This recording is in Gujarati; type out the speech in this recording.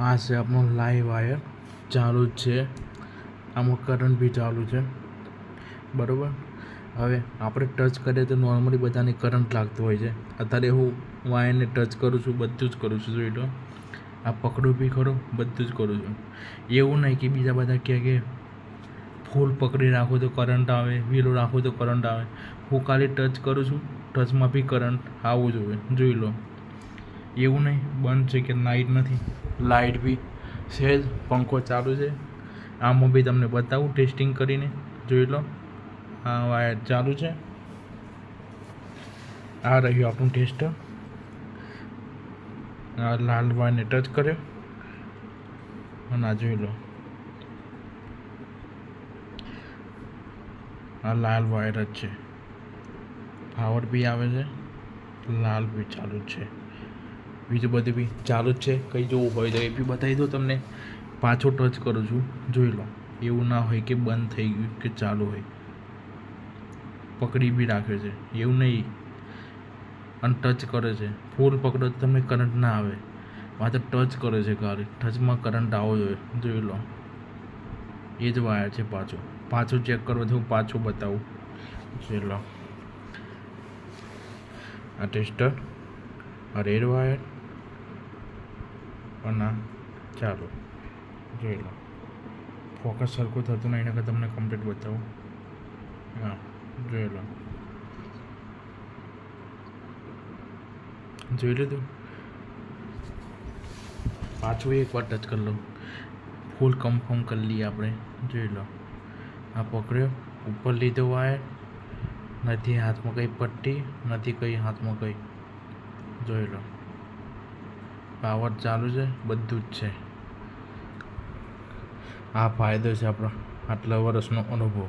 આ છે આપણો લાઈવ વાયર. ચાલુ જ છે. આમાં કરંટ બી ચાલુ છે. બરાબર? હવે આપણે ટચ કરીએ તો નોર્મલી બધાને કરંટ લાગતો હોય છે. અત્યારે હું વાયરને ટચ કરું છું, બધું જ કરું છું, જોઈ લો. આ પકડું બી ખરું, બધું જ કરું છું. એવું નહીં કે બીજા બધા કહે કે ફૂલ પકડી રાખો તો કરંટ આવે વીલો રાખો તો કરંટ આવે. હું ખાલી ટચ કરું છું ટચમાં બી કરંટ આવવું જોઈએ જોઈ લો. એવું નહીં બંધ છે કે લાઇટ નથી. લાઇટ બી છે જ પંખો ચાલુ છે. આમાં બી તમને બતાવું ટેસ્ટિંગ કરીને. જોઈ લો. આ વાયર ચાલુ છે. આ રહ્યું આપણું ટેસ્ટર આ લાલ વાયરને ટચ કર્યો. અને આ જોઈ લો. આ લાલ વાયર જ છે. પાવર બી આવે છે. લાલ બી ચાલુ છે. બીજું બધું બી ચાલુ જ છે. કંઈ જોવું હોય તો એ બી બતાવી દો તમને. પાછો ટચ કરું છું. જોઈ લો. એવું ના હોય કે બંધ થઈ ગયું કે ચાલુ હોય. પકડી બી રાખે છે. એવું નહીં. અને ટચ કરે છે. ફૂલ પકડો તો તમને કરંટ ના આવે. માત્ર ટચ કરે છે ખાલી ટચમાં કરંટ આવો જોઈએ જોઈ લો. એ જ વાયર છે પાછો. પાછો ચેક કરવો તો હું પાછો બતાવું. જોઈ લો. આ ટેસ્ટર આ રેડ વાયર અને ચાલો, જોઈ લો. ફોકસ સરખું થતું નહીં એના તમને કમ્પ્લીટ બતાવું. હા, જોઈ લો. જોઈ લીધું? પાછું એક વાર ટચ કરી લઉં ફૂલ કન્ફર્મ કરી લઈએ આપણે. જોઈ લો. આ પકડ્યો. ઉપર લીધો વાયર નથી હાથમાં કંઈ પટ્ટી, નથી કંઈ હાથમાં કંઈ. જોઈ લો. પાવર ચાલુ છે બધું જ છે. આ ફાયદો છે આપણો આટલા વર્ષનો અનુભવ.